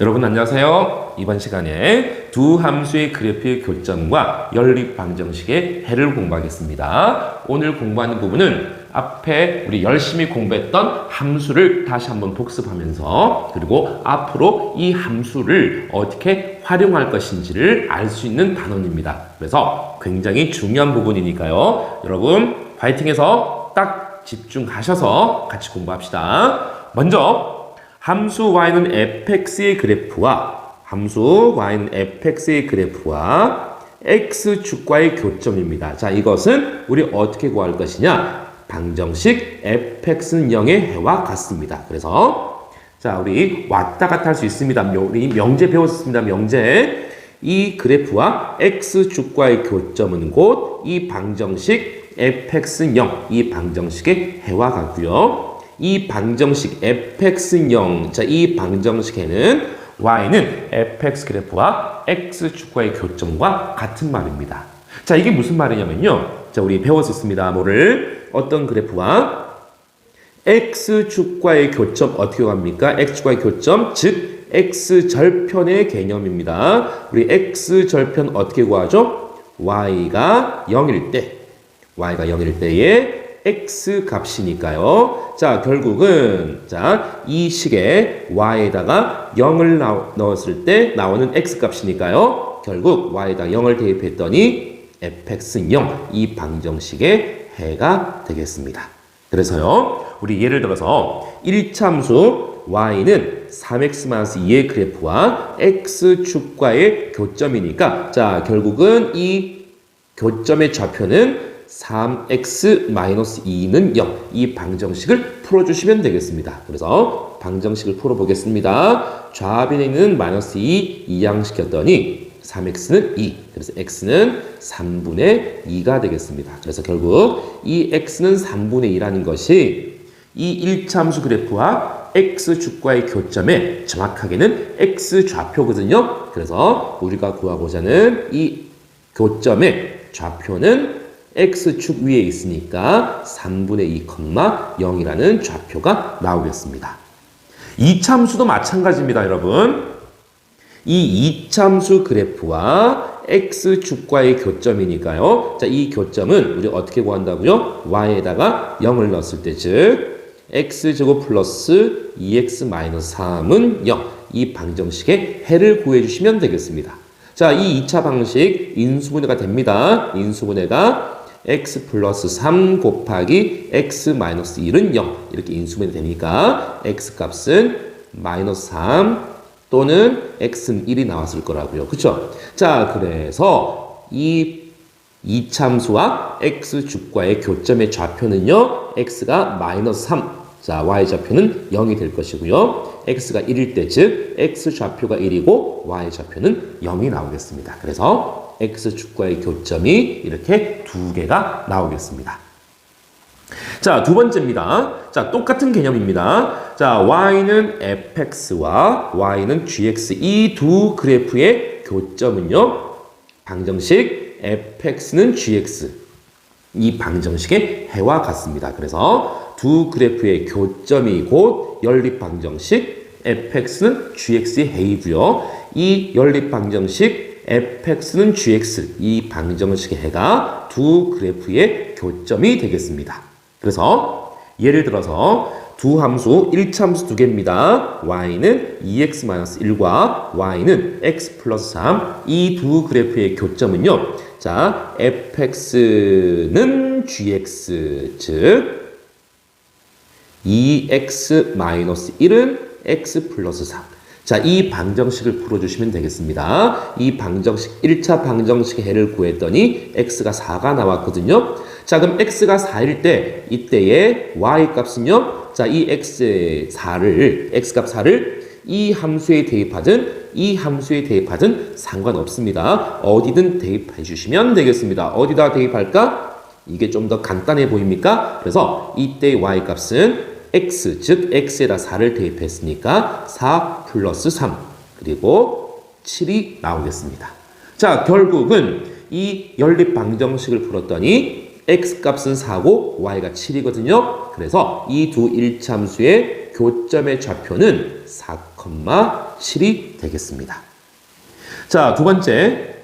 여러분 안녕하세요. 이번 시간에 두 함수의 그래프의 교점과 연립 방정식의 해를 공부하겠습니다. 오늘 공부하는 부분은 앞에 우리 열심히 공부했던 함수를 다시 한번 복습하면서 그리고 앞으로 이 함수를 어떻게 활용할 것인지를 알 수 있는 단원입니다. 그래서 굉장히 중요한 부분이니까요. 여러분 파이팅해서 딱 집중하셔서 같이 공부합시다. 먼저 함수 y는 fx의 그래프와 함수 y는 fx의 그래프와 x축과의 교점입니다. 자, 이것은 우리 어떻게 구할 것이냐? 방정식 fx는 0의 해와 같습니다. 그래서 자, 우리 왔다 갔다 할 수 있습니다. 우리 명제 배웠습니다. 명제. 이 그래프와 x축과의 교점은 곧 이 방정식 fx는 0, 이 방정식의 해와 같고요. 이 방정식 fx는 0, 자, 이 방정식에는 y는 fx 그래프와 x축과의 교점과 같은 말입니다. 자, 이게 무슨 말이냐면요. 자, 우리 배웠었습니다. 뭐를 어떤 그래프와 x축과의 교점 어떻게 합니까? x축과의 교점, 즉 x절편의 개념입니다. 우리 x절편 어떻게 구하죠? y가 0일 때, y가 0일 때에 x 값이니까요. 자, 결국은 자, 이 식에 y에다가 0을 넣었을 때 나오는 x 값이니까요. 결국 y에다 0을 대입했더니 fx는 0, 이 방정식의 해가 되겠습니다. 그래서요, 우리 예를 들어서 1참수 y는 3x-2의 그래프와 x축과의 교점이니까, 자, 결국은 이 교점의 좌표는 3x-2는 0. 이 방정식을 풀어주시면 되겠습니다. 그래서 방정식을 풀어보겠습니다. 좌변에 있는 마이너스 2 이항시켰더니 3x는 2. 그래서 x는 3분의 2가 되겠습니다. 그래서 결국 이 x는 3분의 2라는 것이 이 1참수 그래프와 x축과의 교점에 정확하게는 x좌표거든요. 그래서 우리가 구하고자 하는 이 교점의 좌표는 x축 위에 있으니까 3분의 2, 0이라는 좌표가 나오겠습니다. 이참수도 마찬가지입니다, 여러분. 이 이참수 그래프와 x축과의 교점이니까요. 자, 이 교점은 우리 어떻게 구한다고요? y에다가 0을 넣었을 때, 즉 x제곱 플러스 2x-3은 0. 이 방정식의 해를 구해주시면 되겠습니다. 자, 이 2차 방식 인수분해가 됩니다. 인수분해가 x 플러스 3 곱하기 x 마이너스 1은 0 이렇게 인수분해 되니까 x 값은 마이너스 3 또는 x는 1이 나왔을 거라고요. 그쵸? 자, 그래서 이 이참수와 x축과의 교점의 좌표는요. x가 마이너스 3 자, y좌표는 0이 될 것이고요. x가 1일 때, 즉 x좌표가 1이고 y좌표는 0이 나오겠습니다. 그래서 x축과의 교점이 이렇게 두 개가 나오겠습니다. 자, 두 번째입니다. 자, 똑같은 개념입니다. 자, y는 fx와 y는 gx 이 두 그래프의 교점은요. 방정식 fx는 gx 이 방정식의 해와 같습니다. 그래서 두 그래프의 교점이 곧 연립 방정식 fx는 gx의 해이고요. 이 연립 방정식 fx는 gx 이 방정식의 해가 두 그래프의 교점이 되겠습니다. 그래서 예를 들어서 두 함수 1참수 두 개입니다. y는 2x-1과 y는 x 플러스 3. 이 두 그래프의 교점은요. 자, fx는 gx, 즉 2x-1은 x 플러스 3. 자, 이 방정식을 풀어주시면 되겠습니다. 이 방정식, 1차 방정식의 해를 구했더니 x가 4가 나왔거든요. 자, 그럼 x가 4일 때, 이때의 y 값은요. 자, 이 x 4를, x값 4를 이 함수에 대입하든 이 함수에 대입하든 상관없습니다. 어디든 대입해 주시면 되겠습니다. 어디다 대입할까? 이게 좀 더 간단해 보입니까? 그래서 이때 y 값은 x, 즉 x에다 4를 대입했으니까 4 플러스 3 그리고 7이 나오겠습니다. 자, 결국은 이 연립 방정식을 풀었더니 x 값은 4고 y가 7이거든요. 그래서 이 두 일참수의 교점의 좌표는 4, 7이 되겠습니다. 자, 두 번째.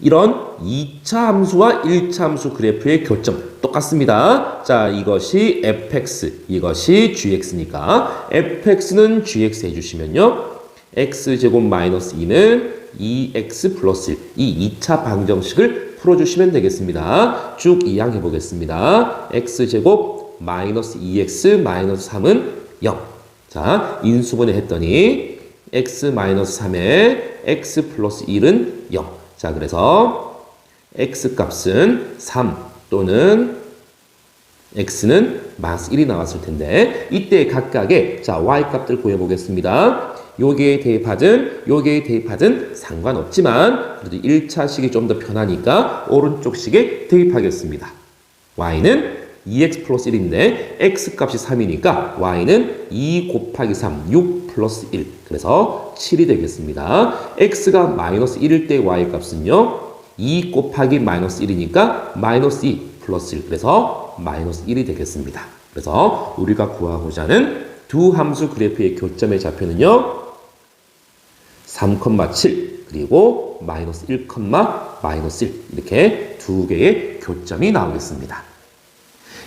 이런 2차 함수와 1차 함수 그래프의 교점 똑같습니다. 자, 이것이 fx, 이것이 gx니까 fx는 gx 해주시면요. x제곱 마이너스 2는 2x 플러스 1, 이 2차 방정식을 풀어주시면 되겠습니다. 쭉 이항해 보겠습니다. x제곱 마이너스 2x 마이너스 3은 0. 자, 인수분해 했더니 x 마이너스 3에 x 플러스 1은 0. 자, 그래서 x 값은 3 또는 x는 마이너스 1이 나왔을 텐데 이때 각각의 자 y 값들 구해 보겠습니다. 요게 대입하든 요게 대입하든 상관없지만 그래도 1차식이 좀 더 편하니까 오른쪽 식에 대입하겠습니다. y는 2x 플러스 1인데 x 값이 3이니까 y는 2 곱하기 3, 6 플러스 1 그래서 7이 되겠습니다. x가 마이너스 1일 때 y 값은요 2 곱하기 마이너스 1이니까 마이너스 2 플러스 1 그래서 마이너스 1이 되겠습니다. 그래서 우리가 구하고자 하는 두 함수 그래프의 교점의 좌표는요 3,7 그리고 마이너스 1, 마이너스 1 이렇게 두 개의 교점이 나오겠습니다.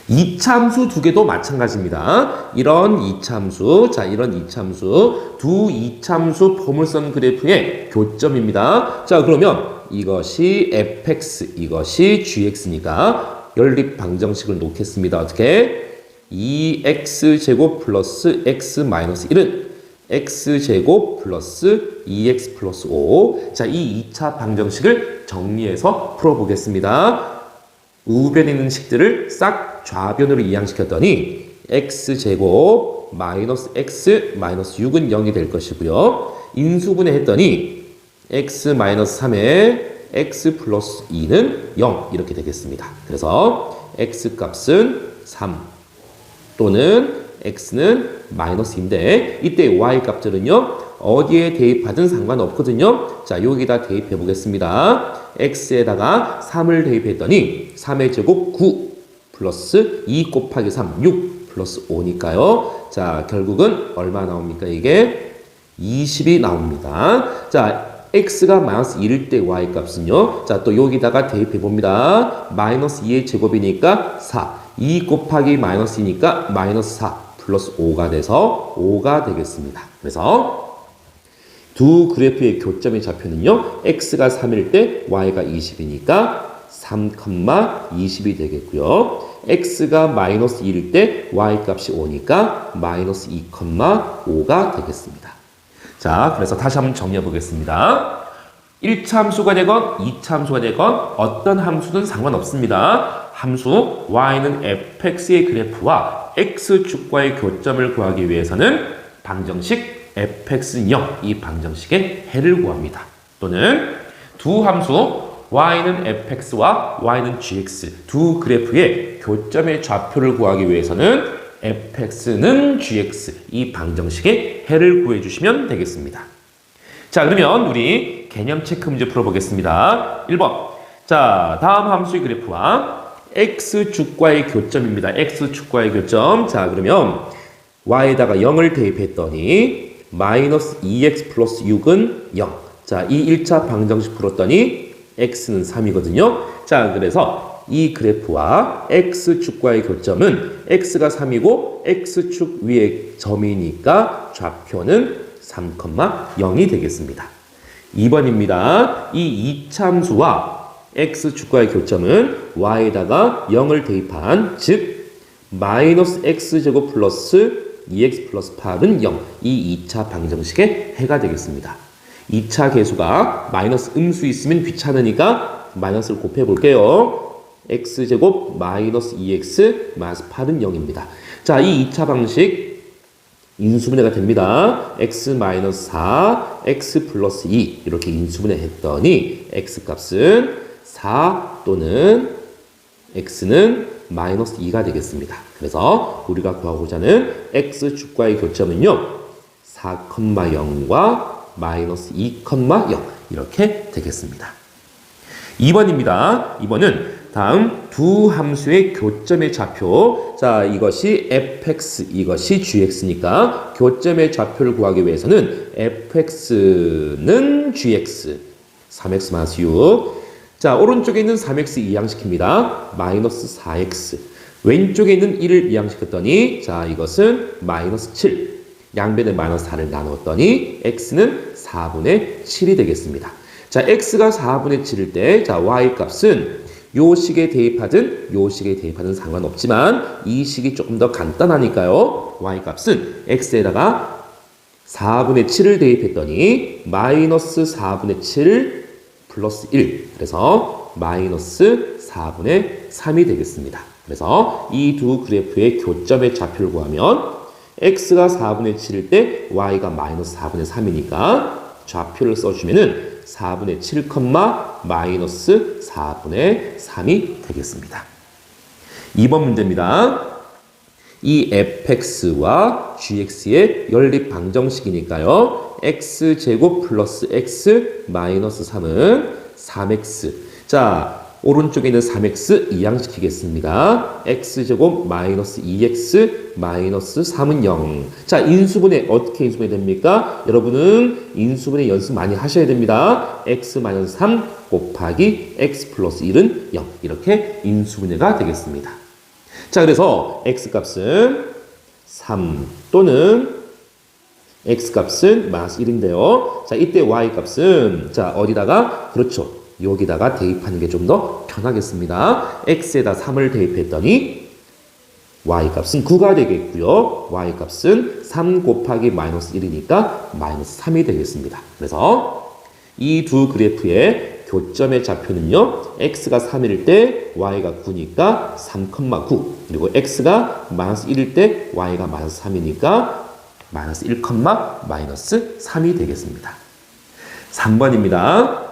이참수 두 개도 마찬가지입니다. 이런 이참수, 자 이런 이참수, 두 이참수 포물선 그래프의 교점입니다. 자 그러면 이것이 fx, 이것이 gx니까 연립 방정식을 놓겠습니다. 어떻게? 2x 제곱 플러스 x 마이너스 1은 x제곱 플러스 2x 플러스 5. 자, 이 2차 방정식을 정리해서 풀어보겠습니다. 우변에 있는 식들을 싹 좌변으로 이항시켰더니 x제곱 마이너스 x 마이너스 6은 0이 될 것이고요. 인수분해 했더니 x 마이너스 3에 x 플러스 2는 0 이렇게 되겠습니다. 그래서 x 값은 3 또는 x는 마이너스인데 이때 y 값들은요 어디에 대입하든 상관없거든요. 자 여기다 대입해 보겠습니다. x에다가 3을 대입했더니 3의 제곱 9 플러스 2 곱하기 3 6 플러스 5니까요. 자 결국은 얼마 나옵니까 이게 20이 나옵니다. 자 x가 마이너스 1일 때 y 값은요. 자, 또 여기다가 대입해 봅니다. 마이너스 2의 제곱이니까 4. 2 곱하기 마이너스 2니까 마이너스 4 플러스 5가 돼서 5가 되겠습니다. 그래서 두 그래프의 교점의 좌표는요. x가 3일 때 y가 20이니까 3,20이 되겠고요. x가 마이너스 1일 때 y 값이 5니까 마이너스 2,5가 되겠습니다. 자, 그래서 다시 한번 정리해 보겠습니다. 1차 함수가 되건 2차 함수가 되건 어떤 함수든 상관없습니다. 함수 y는 fx의 그래프와 x축과의 교점을 구하기 위해서는 방정식 fx는 0, 이 방정식의 해를 구합니다. 또는 두 함수 y는 fx와 y는 gx 두 그래프의 교점의 좌표를 구하기 위해서는 fx는 gx 이 방정식의 해를 구해주시면 되겠습니다. 자 그러면 우리 개념 체크 문제 풀어보겠습니다. 1번 자 다음 함수의 그래프와 x축과의 교점입니다. x축과의 교점 자 그러면 y에다가 0을 대입했더니 마이너스 2x 플러스 6은 0. 자, 이 1차 방정식 풀었더니 x는 3이거든요. 자, 그래서 이 그래프와 x축과의 교점은 x가 3이고 x축 위에 점이니까 좌표는 3,0이 되겠습니다. 2번입니다. 이 이참수와 x축과의 교점은 y에다가 0을 대입한 즉 마이너스 x제곱 플러스 2x 플러스 8은 0. 이 2차 방정식의 해가 되겠습니다. 2차 계수가 마이너스 음수 있으면 귀찮으니까 마이너스를 곱해 볼게요. x제곱 마이너스 2x 마이너스 8은 0입니다. 자, 이 2차 방식 인수분해가 됩니다. x 마이너스 4, x 플러스 2 이렇게 인수분해 했더니 x 값은 4 또는 x는 마이너스 2가 되겠습니다. 그래서 우리가 구하고자 하는 x축과의 교점은요. 4,0과 마이너스 2,0 이렇게 되겠습니다. 2번입니다. 2번은 다음 두 함수의 교점의 좌표. 자, 이것이 fx, 이것이 gx니까 교점의 좌표를 구하기 위해서는 fx는 gx, 3x 마이너스 6. 자, 오른쪽에 있는 3x 이항시킵니다. 마이너스 4x. 왼쪽에 있는 1을 이항시켰더니 자, 이것은 마이너스 7. 양변에 마이너스 4를 나누었더니 x는 4분의 7이 되겠습니다. 자, x가 4분의 7일 때, 자, y 값은 요 식에 대입하든 요 식에 대입하든 상관없지만 이 식이 조금 더 간단하니까요. y 값은 x에다가 4분의 7을 대입했더니 마이너스 4분의 7 플러스 1. 그래서 마이너스 4분의 3이 되겠습니다. 그래서 이 두 그래프의 교점의 좌표를 구하면 x가 4분의 7일 때 y가 마이너스 4분의 3이니까 좌표를 써주면은 4분의 7, 마이너스 4분의 3이 되겠습니다. 2번 문제입니다. 이 fx와 gx의 연립 방정식이니까요. x제곱 플러스 x 마이너스 3은 3x. 자, 오른쪽에 있는 3x 이항시키겠습니다. x제곱 마이너스 2x 마이너스 3은 0. 자, 인수분해 어떻게 인수분해 됩니까? 여러분은 인수분해 연습 많이 하셔야 됩니다. x 마이너스 3 곱하기 x 플러스 1은 0. 이렇게 인수분해가 되겠습니다. 자, 그래서 x 값은 3 또는 x 값은 마이너스 1인데요. 자, 이때 y 값은 자, 어디다가 그렇죠. 여기다가 대입하는 게 좀 더 편하겠습니다. x에다 3을 대입했더니 y 값은 9가 되겠고요. y 값은 3 곱하기 마이너스 1이니까 마이너스 3이 되겠습니다. 그래서 이 두 그래프의 교점의 좌표는요. x가 3일 때 y가 9니까 3,9 그리고 x가 마이너스 1일 때 y가 마이너스 3이니까 마이너스 1, 마이너스 3이 되겠습니다. 3번입니다.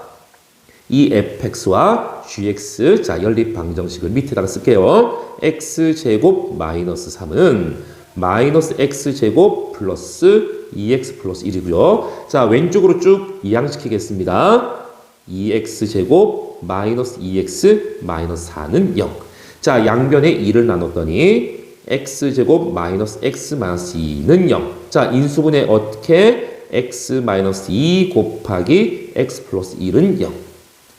이 fx와 gx 자 연립 방정식을 밑에다가 쓸게요. x 제곱 마이너스 3은 마이너스 x 제곱 플러스 2x 플러스 1이고요. 자 왼쪽으로 쭉 이항시키겠습니다. 2x 제곱 마이너스 2x 마이너스 4는 0. 자 양변에 2를 나눴더니 x 제곱 마이너스 x 마이너스 2는 0. 자 인수분해 어떻게 x 마이너스 2 곱하기 x 플러스 1은 0.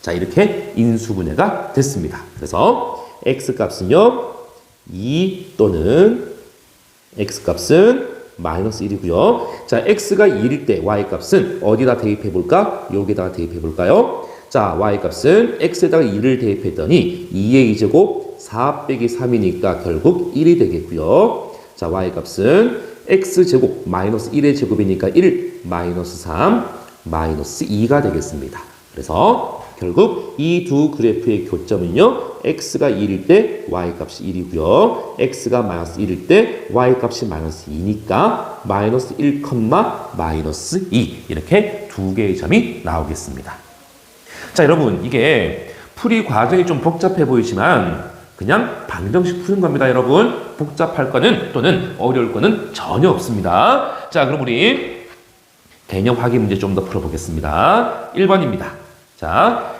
자, 이렇게 인수분해가 됐습니다. 그래서 x 값은요, 2 또는 x 값은 마이너스 1이고요. 자, x가 1일 때 y 값은 어디다 대입해 볼까? 여기다가 대입해 볼까요? 자, y 값은 x에다가 2를 대입했더니 2의 2제곱 4 빼기 3이니까 결국 1이 되겠고요. 자, y 값은 x제곱 마이너스 1의 제곱이니까 1 마이너스 3 마이너스 2가 되겠습니다. 그래서 결국 이 두 그래프의 교점은요. x가 1일 때 y 값이 1이고요. x가 마이너스 1일 때 y 값이 마이너스 2니까 마이너스 1, 마이너스 2 이렇게 두 개의 점이 나오겠습니다. 자 여러분 이게 풀이 과정이 좀 복잡해 보이지만 그냥 방정식 푸는 겁니다 여러분 복잡할 거는 또는 어려울 거는 전혀 없습니다 자 그럼 우리 개념 확인 문제 좀 더 풀어보겠습니다 1번입니다 자,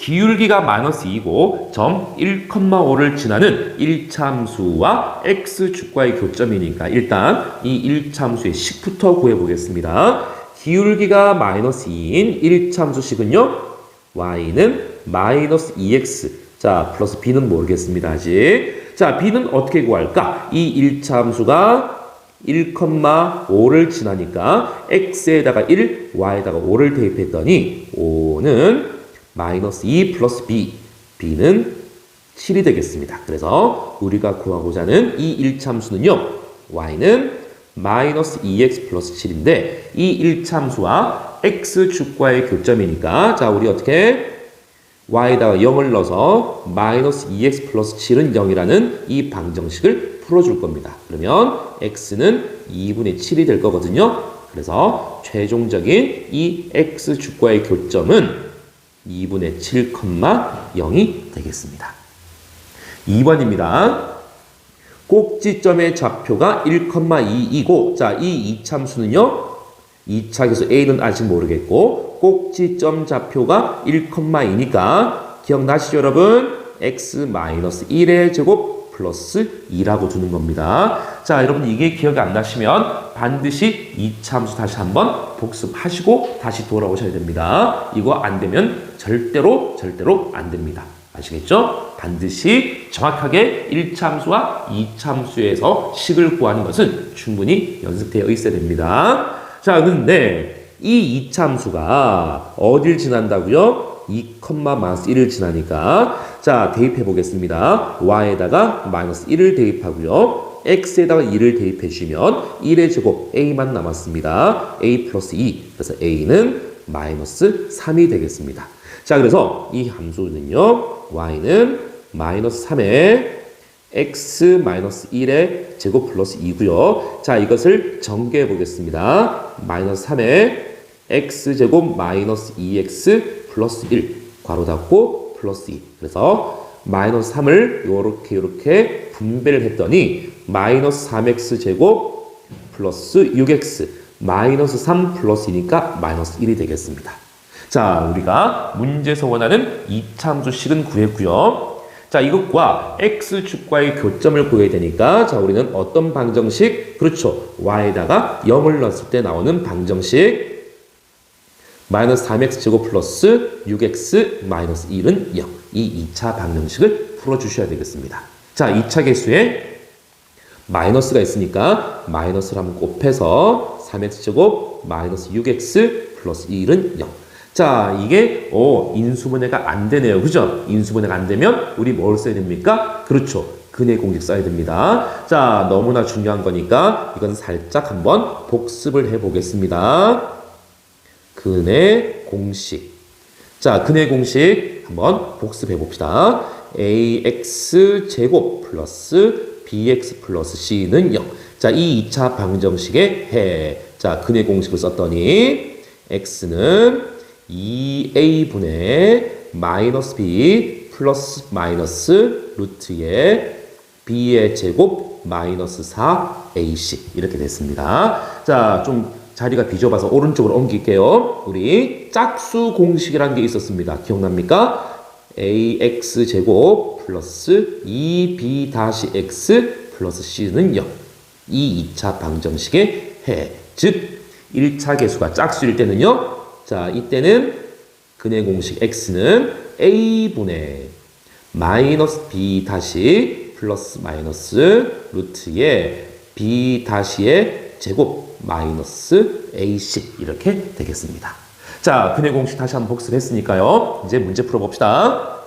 기울기가 마이너스 2고 점 1,5를 지나는 1참수와 x축과의 교점이니까 일단 이 1참수의 식부터 구해보겠습니다. 기울기가 마이너스 2인 1참수식은요. y는 마이너스 2x 자 플러스 b는 모르겠습니다 아직 자 b는 어떻게 구할까? 이 1참수가 1,5를 지나니까 x에다가 1, y에다가 5를 대입했더니 5는 마이너스 2 플러스 b, b는 7이 되겠습니다. 그래서 우리가 구하고자 하는 이 1참수는요. y는 마이너스 2x 플러스 7인데 이 1참수와 x축과의 교점이니까 자 우리 어떻게 y에다가 0을 넣어서 마이너스 2x 플러스 7은 0이라는 이 방정식을 풀어줄 겁니다. 그러면 x는 2분의 7이 될 거거든요. 그래서 최종적인 이 x축과의 교점은 2분의 7, 0이 되겠습니다. 2번입니다. 꼭지점의 좌표가 1,2이고 자, 이 이참수는요. 2차 계수 A는 아직 모르겠고 꼭지점 좌표가 1,2니까 기억나시죠, 여러분? x 마이너스 1의 제곱 플러스 2라고 두는 겁니다. 자, 여러분 이게 기억이 안 나시면 반드시 이차함수 다시 한번 복습하시고 다시 돌아오셔야 됩니다. 이거 안 되면 절대로 절대로 안 됩니다. 아시겠죠? 반드시 정확하게 1차 함수와 2차 함수에서 식을 구하는 것은 충분히 연습되어 있어야 됩니다. 자, 근데 이 2차 함수가 어딜 지난다고요? 2, 마이너스 1을 지나니까 자, 대입해 보겠습니다. y에다가 마이너스 1을 대입하고요. X에다가 2를 대입해 주시면 1의 제곱 a만 남았습니다. a 플러스 2. 그래서 a는 마이너스 3이 되겠습니다. 자, 그래서 이 함수는요. y는 마이너스 3에 x 마이너스 1의 제곱 플러스 2고요. 자, 이것을 전개해 보겠습니다. 마이너스 3에 x 제곱 마이너스 2x 플러스 1 괄호 닫고 플러스 2. 그래서 마이너스 3을 요렇게 요렇게 분배를 했더니 마이너스 3x 제곱 플러스 6x 마이너스 3 플러스 2니까 마이너스 1이 되겠습니다. 자, 우리가 문제에서 원하는 이차함수식은 구했고요. 자, 이것과 x축과의 교점을 구해야 되니까 자, 우리는 어떤 방정식? 그렇죠. y에다가 0을 넣었을 때 나오는 방정식 마이너스 3x 제곱 플러스 6x 마이너스 1은 0. 이 2차 방정식을 풀어주셔야 되겠습니다. 자, 2차 개수에 마이너스가 있으니까 마이너스를 한번 곱해서 3x 제곱 마이너스 6x 플러스 1은 0. 자, 이게 어, 인수분해가 안 되네요. 그죠? 인수분해가 안 되면 우리 뭘 써야 됩니까? 그렇죠. 근의 공식 써야 됩니다. 자, 너무나 중요한 거니까 이건 살짝 한번 복습을 해 보겠습니다. 근의 공식. 자, 근의 공식 한번 복습해 봅시다. ax 제곱 플러스 bx 플러스 c는 0. 자, 이 2차 방정식의 해. 자, 근의 공식을 썼더니 x는 2a분의 마이너스 b 플러스 마이너스 루트의 b의 제곱 마이너스 4ac 이렇게 됐습니다. 자, 좀 자리가 비좁아서 오른쪽으로 옮길게요. 우리 짝수 공식이라는 게 있었습니다. 기억납니까? ax 제곱 플러스 2b 다시 x 플러스 c는 0. 이 2차 방정식의 해. 즉 1차 개수가 짝수일 때는요. 자, 이때는 근의 공식 x는 a분의 마이너스 b 플러스 마이너스 루트의 b 다시의 제곱 마이너스 ac 이렇게 되겠습니다. 자, 근의 공식 다시 한번 복습 했으니까요. 이제 문제 풀어봅시다.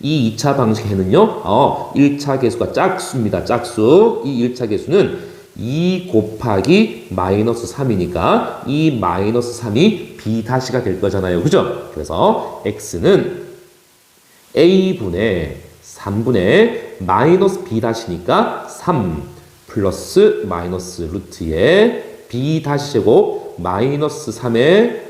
이 2차 방식에는요, 어, 1차 개수가 짝수입니다. 짝수. 이 1차 개수는 2 곱하기 마이너스 3이니까 이 마이너스 3이 b 다시가 될 거잖아요. 그죠? 그래서 x는 a분의 3분의 마이너스 b 다시니까 3 플러스 마이너스 루트의 b 다시 제곱 마이너스 3의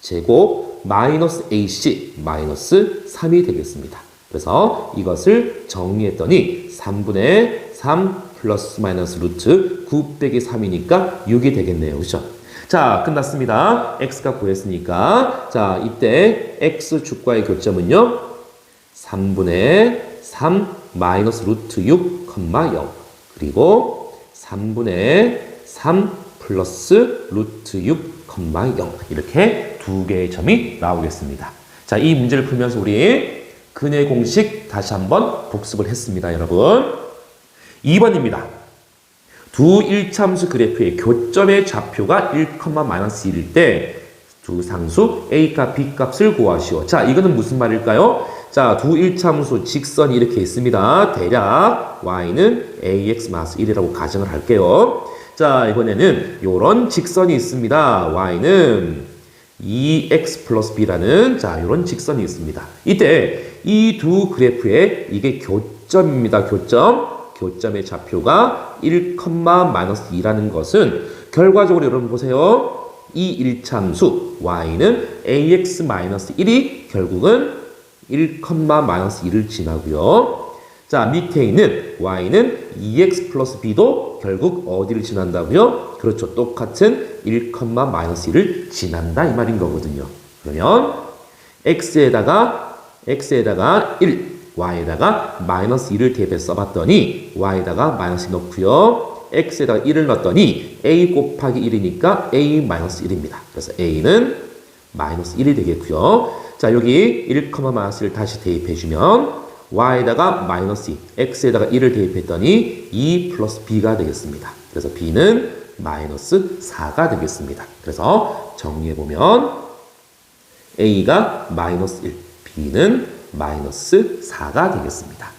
제곱 마이너스 ac 마이너스 3이 되겠습니다. 그래서 이것을 정리했더니 3분의 3 플러스 마이너스 루트 9 빼기 3이니까 6이 되겠네요. 그죠? 자, 끝났습니다. x가 구했으니까. 자, 이때 x축과의 교점은요. 3분의 3 마이너스 루트 6, 0. 그리고 3분의 3 플러스 루트 6, 0. 이렇게 두 개의 점이 나오겠습니다. 자, 이 문제를 풀면서 우리 근의 공식 다시 한번 복습을 했습니다, 여러분. 2번입니다. 두 일참수 그래프의 교점의 좌표가 1, 마이너스 1일 때 두 상수 A값, B값을 구하시오. 자, 이거는 무슨 말일까요? 자, 두 일참수 직선이 이렇게 있습니다. 대략 Y는 AX 1이라고 가정을 할게요. 자, 이번에는 이런 직선이 있습니다. Y는 2X 플러스 B라는 자, 이런 직선이 있습니다. 이때 이 두 그래프의 이게 교점입니다. 교점. 교점의 좌표가 1, 마이너스 2라는 것은 결과적으로 여러분 보세요. 이 일참수 y는 ax 마이너스 1이 결국은 1, 마이너스 2를 지나고요. 자, 밑에 있는 y는 2x 플러스 b도 결국 어디를 지난다고요? 그렇죠. 똑같은 1, 마이너스 1을 지난다 이 말인 거거든요. 그러면 x에다가 x에다가 1 y에다가 마이너스 2를 대입해서 써봤더니 y에다가 마이너스 2 넣고요. x에다가 1을 넣었더니 a 곱하기 1이니까 a 마이너스 1입니다. 그래서 a는 마이너스 1이 되겠고요. 자 여기 1, 마이너스 1을 다시 대입해주면 y에다가 마이너스 2, x에다가 1을 대입했더니 2 플러스 b가 되겠습니다. 그래서 b는 마이너스 4가 되겠습니다. 그래서 정리해보면 a가 마이너스 1, b는 마이너스 4가 되겠습니다.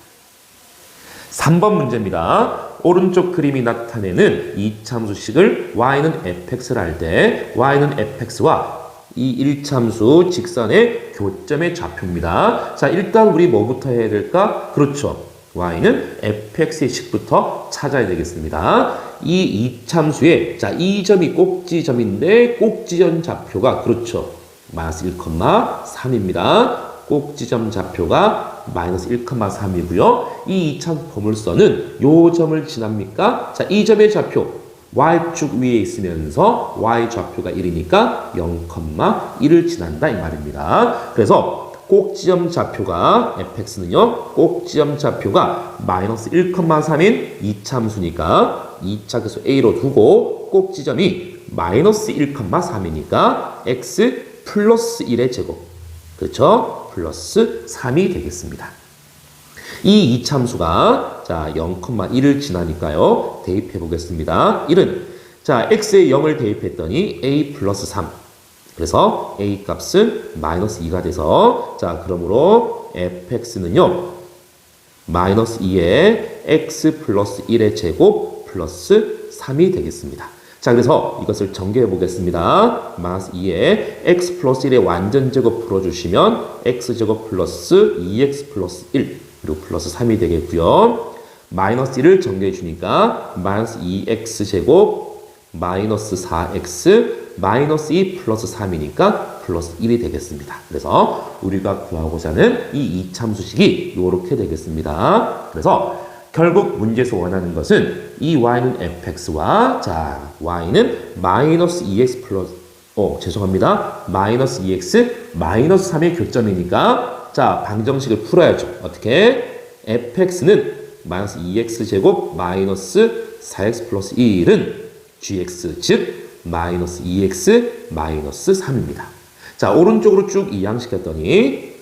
3번 문제입니다. 오른쪽 그림이 나타내는 이 참수식을 y는 fx를 할때 y는 fx와 이 1참수 직선의 교점의 좌표입니다. 자, 일단 우리 뭐부터 해야 될까? 그렇죠. y는 fx의 식부터 찾아야 되겠습니다. 이 2참수의 자, 이 점이 꼭지점인데 꼭지점 좌표가 그렇죠. 마이너스 1,3입니다. 꼭지점 좌표가 마이너스 1,3이고요. 이 2참 보물선은 요 점을 지납니까? 자, 이 점의 좌표 y축 위에 있으면서 y 좌표가 1이니까 0,1을 지난다 이 말입니다. 그래서 꼭지점 좌표가 fx는요. 꼭지점 좌표가 마이너스 1,3인 2참수니까 2차 계수 a로 두고 꼭지점이 마이너스 1,3이니까 x 플러스 1의 제곱 그렇죠? 플러스 3이 되겠습니다. 이 이참수가 자 0,1을 지나니까요. 대입해 보겠습니다. 1은 자 x에 0을 대입했더니 a 플러스 3 그래서 a 값은 마이너스 2가 돼서 자 그러므로 fx는요 마이너스 2에 x 플러스 1의 제곱 플러스 3이 되겠습니다. 자, 그래서 이것을 정개해 보겠습니다. 마이너스 2에 x 플러스 1의 완전 제곱 풀어주시면 x 제곱 플러스 2x 플러스 1 그리고 플러스 3이 되겠고요. 마이너스 1을 정개해 주니까 마이너스 2x 제곱 마이너스 4x 마이너스 2 플러스 3이니까 플러스 1이 되겠습니다. 그래서 우리가 구하고자 하는 이 이참수식이 이렇게 되겠습니다. 그래서 결국 문제에서 원하는 것은 이 y는 fx와 자 y는 마이너스 2x 플러스 어 죄송합니다 마이너스 2x 마이너스 3의 교점이니까 자 방정식을 풀어야죠 어떻게 fx는 마이너스 2x 제곱 마이너스 4x 플러스 1은 gx 즉 마이너스 2x 마이너스 3입니다 자 오른쪽으로 쭉 이항시켰더니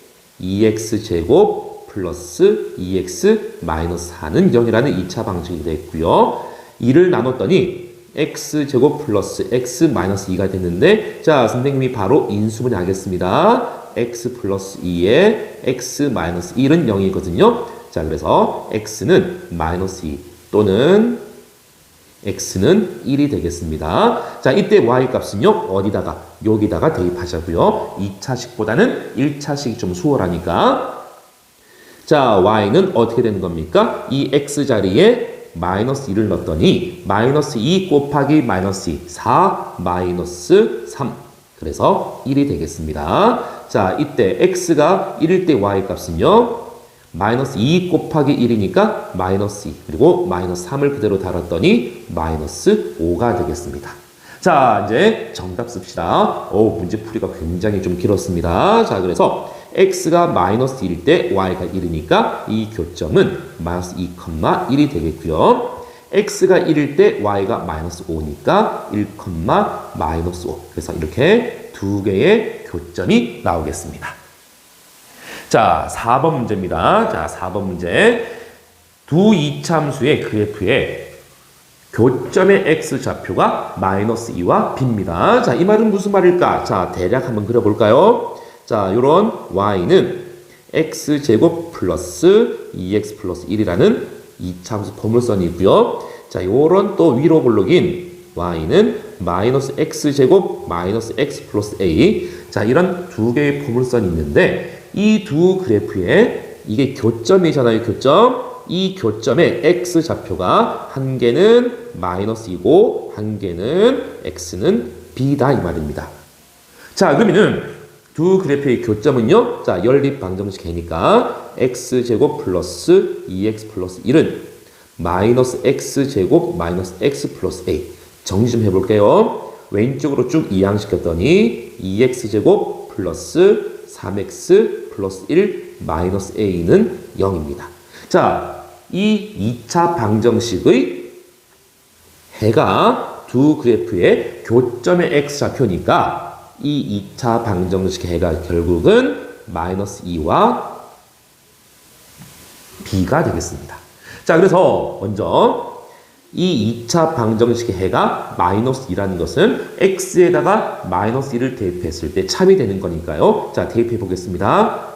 2x 제곱 플러스 2x 마이너스 4는 0이라는 2차 방식이 됐고요. 2를 나눴더니 x제곱 플러스 x 마이너스 2가 됐는데 자 선생님이 바로 인수분해 하겠습니다. X 플러스 2에 x 마이너스 1은 0이거든요. 자 그래서 x는 마이너스 2 또는 x는 1이 되겠습니다. 자 이때 y 값은요 어디다가 여기다가 대입하자고요. 2차식보다는 1차식이 좀 수월하니까 자, y는 어떻게 되는 겁니까? 이 x 자리에 마이너스 2를 넣었더니 마이너스 2 곱하기 마이너스 2, 4 마이너스 3. 그래서 1이 되겠습니다. 자, 이때 x가 1일 때 y 값은요. 마이너스 2 곱하기 1이니까 마이너스 2 그리고 마이너스 3을 그대로 달았더니 마이너스 5가 되겠습니다. 자, 이제 정답 씁시다. 오, 문제 풀이가 굉장히 좀 길었습니다. 자, 그래서 x가 마이너스 1일 때 y가 1이니까 이 교점은 마이너스 2,1이 되겠고요. X가 1일 때 y가 마이너스 5니까 1, 마이너스 5. 그래서 이렇게 두 개의 교점이 나오겠습니다. 자, 4번 문제입니다. 자, 4번 문제. 두 이참수의 그래프에 교점의 x 좌표가 마이너스 2와 b입니다. 자, 이 말은 무슨 말일까? 자, 대략 한번 그려볼까요? 자, 요런 y는 x제곱 플러스 2x 플러스 1이라는 이차함수 포물선이고요. 자, 요런 또 위로 볼록인 y는 마이너스 x제곱 마이너스 x 플러스 a 자, 이런 두 개의 포물선이 있는데 이 두 그래프에 이게 교점이잖아요, 교점. 이 교점의 x 좌표가 한 개는 마이너스이고 한 개는 x는 b다 이 말입니다. 자, 그러면은 두 그래프의 교점은요. 자, 연립 방정식 해니까 x제곱 플러스 2x 플러스 1은 마이너스 x제곱 마이너스 x 플러스 a. 정리 좀 해볼게요. 왼쪽으로 쭉 이항시켰더니 2x제곱 플러스 3x 플러스 1 마이너스 a는 0입니다. 자, 이 2차 방정식의 해가 두 그래프의 교점의 x좌표니까 이 2차 방정식의 해가 결국은 마이너스 2와 b가 되겠습니다. 자, 그래서 먼저 이 2차 방정식의 해가 마이너스 2라는 것은 x에다가 마이너스 2를 대입했을 때 참이 되는 거니까요. 자, 대입해 보겠습니다.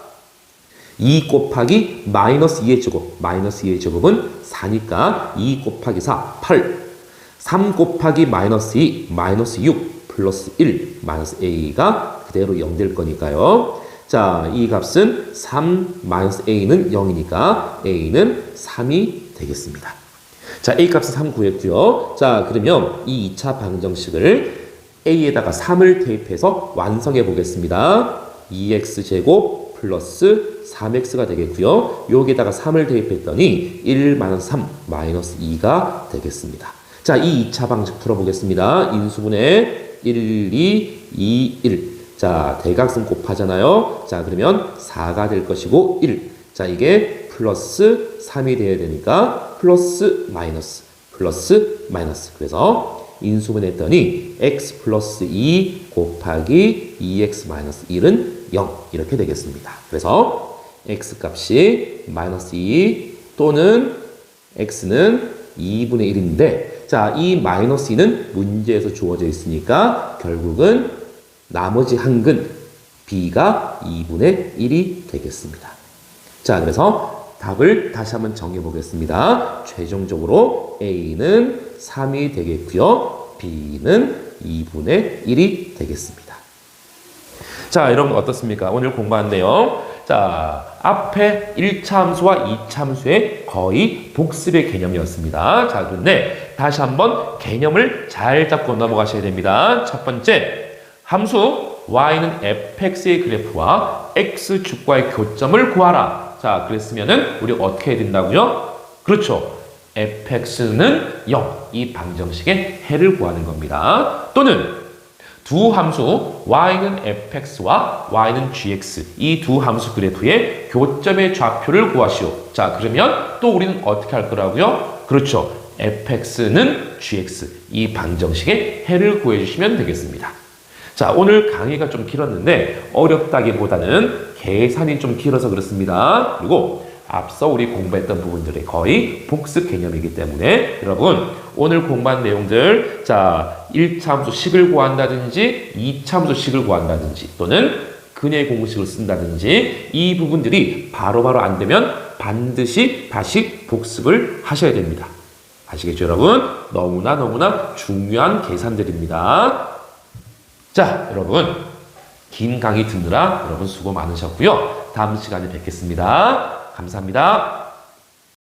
2 곱하기 마이너스 2의 제곱, 마이너스 2의 제곱은 4니까 2 곱하기 4, 8. 3 곱하기 마이너스 2, 마이너스 6, 플러스 1, 마이너스 a가 그대로 0 될 거니까요. 자, 이 값은 3 마이너스 a는 0이니까 a는 3이 되겠습니다. 자, a 값은 3 구했고요. 자, 그러면 이 2차 방정식을 a에다가 3을 대입해서 완성해 보겠습니다. 2x 제곱 플러스 3x가 되겠고요. 여기에다가 3을 대입했더니 1 마이너스 3 마이너스 2가 되겠습니다. 자, 이 2차 방식 풀어보겠습니다. 인수분해 1, 2, 2, 1. 자, 대각선 곱하잖아요. 자, 그러면 4가 될 것이고 1. 자, 이게 플러스 3이 돼야 되니까 플러스 마이너스 플러스 마이너스. 그래서 인수분했더니 x 플러스 2 곱하기 2x 마이너스 1은 0 이렇게 되겠습니다. 그래서 x 값이 마이너스 2 또는 x는 2분의 1인데 자, 이 마이너스 2는 문제에서 주어져 있으니까 결국은 나머지 한 근 b가 2분의 1이 되겠습니다. 자, 그래서 답을 다시 한번 정해 보겠습니다. 최종적으로 a는 3이 되겠고요. b는 2분의 1이 되겠습니다. 자, 여러분 어떻습니까? 오늘 공부한 내용. 자, 앞에 1차 함수와 2차 함수의 거의 복습의 개념이었습니다. 자, 그런데 다시 한번 개념을 잘 잡고 넘어가셔야 됩니다. 첫 번째, 함수 y는 fx의 그래프와 x축과의 교점을 구하라. 자, 그랬으면은 우리 어떻게 해야 된다고요? 그렇죠. fx는 0. 이 방정식의 해를 구하는 겁니다. 또는 두 함수 y는 fx와 y는 gx 이 두 함수 그래프의 교점의 좌표를 구하시오. 자, 그러면 또 우리는 어떻게 할 거라고요? 그렇죠. fx는 gx 이 방정식의 해를 구해 주시면 되겠습니다. 자, 오늘 강의가 좀 길었는데 어렵다기보다는 계산이 좀 길어서 그렇습니다. 그리고 앞서 우리 공부했던 부분들이 거의 복습 개념이기 때문에 여러분 오늘 공부한 내용들 자 1차 함수 식을 구한다든지 2차 함수 식을 구한다든지 또는 근의 공식을 쓴다든지 이 부분들이 바로바로 안 되면 반드시 다시 복습을 하셔야 됩니다. 아시겠죠 여러분? 너무나 너무나 중요한 계산들입니다. 자 여러분 긴 강의 듣느라 여러분 수고 많으셨고요. 다음 시간에 뵙겠습니다. 감사합니다.